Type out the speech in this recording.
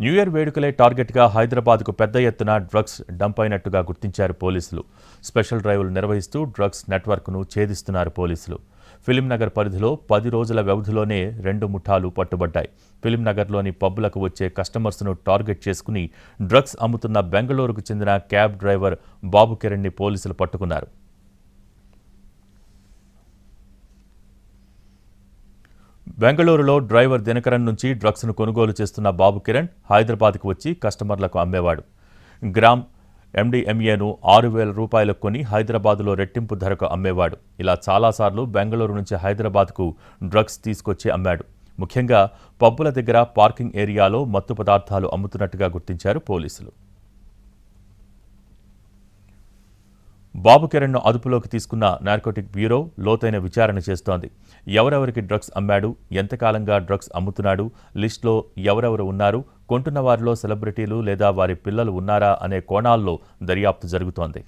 New year వేడుకలే టార్గెట్గా హైదరాబాద్కు పెద్ద ఎత్తున డ్రగ్స్ డంప్ అయినట్టుగా గుర్తించారు పోలీసులు. స్పెషల్ డ్రైవ్లు నిర్వహిస్తూ డ్రగ్స్ నెట్వర్క్ను ఛేదిస్తున్నారు పోలీసులు. ఫిలింనగర్ పరిధిలో పది రోజుల వ్యవధిలోనే రెండు ముఠాలు పట్టుబడ్డాయి. ఫిలింనగర్లోని పబ్బులకు వచ్చే కస్టమర్స్ను టార్గెట్ చేసుకుని డ్రగ్స్ అమ్ముతున్న బెంగళూరుకు చెందిన క్యాబ్ డ్రైవర్ బాబు కిరణ్ని పోలీసులు పట్టుకున్నారు. బెంగళూరులో డ్రైవర్ దినకరన్ నుంచి డ్రగ్స్ను కొనుగోలు చేస్తున్న బాబు కిరణ్ హైదరాబాద్కు వచ్చి కస్టమర్లకు అమ్మేవాడు. గ్రామ్ ఎండిఎంఏను ఆరు వేల రూపాయలకు కొని హైదరాబాద్లో రెట్టింపు ధరకు అమ్మేవాడు. ఇలా చాలాసార్లు బెంగళూరు నుంచి హైదరాబాద్కు డ్రగ్స్ తీసుకొచ్చి అమ్మాడు. ముఖ్యంగా పబ్బుల దగ్గర పార్కింగ్ ఏరియాలో మత్తు పదార్థాలు అమ్ముతున్నట్టుగా గుర్తించారు పోలీసులు. బాబు కిరణ్ను అదుపులోకి తీసుకున్న నార్కోటిక్ బ్యూరో లోతైన విచారణ చేస్తోంది. ఎవరెవరికి డ్రగ్స్ అమ్మాడు? ఎంతకాలంగా డ్రగ్స్ అమ్ముతున్నాడు? లిస్టులో ఎవరెవరు ఉన్నారు? కొంటున్న వారిలో సెలబ్రిటీలు లేదా వారి పిల్లలు ఉన్నారా? అనే కోణాల్లో దర్యాప్తు జరుగుతోంది.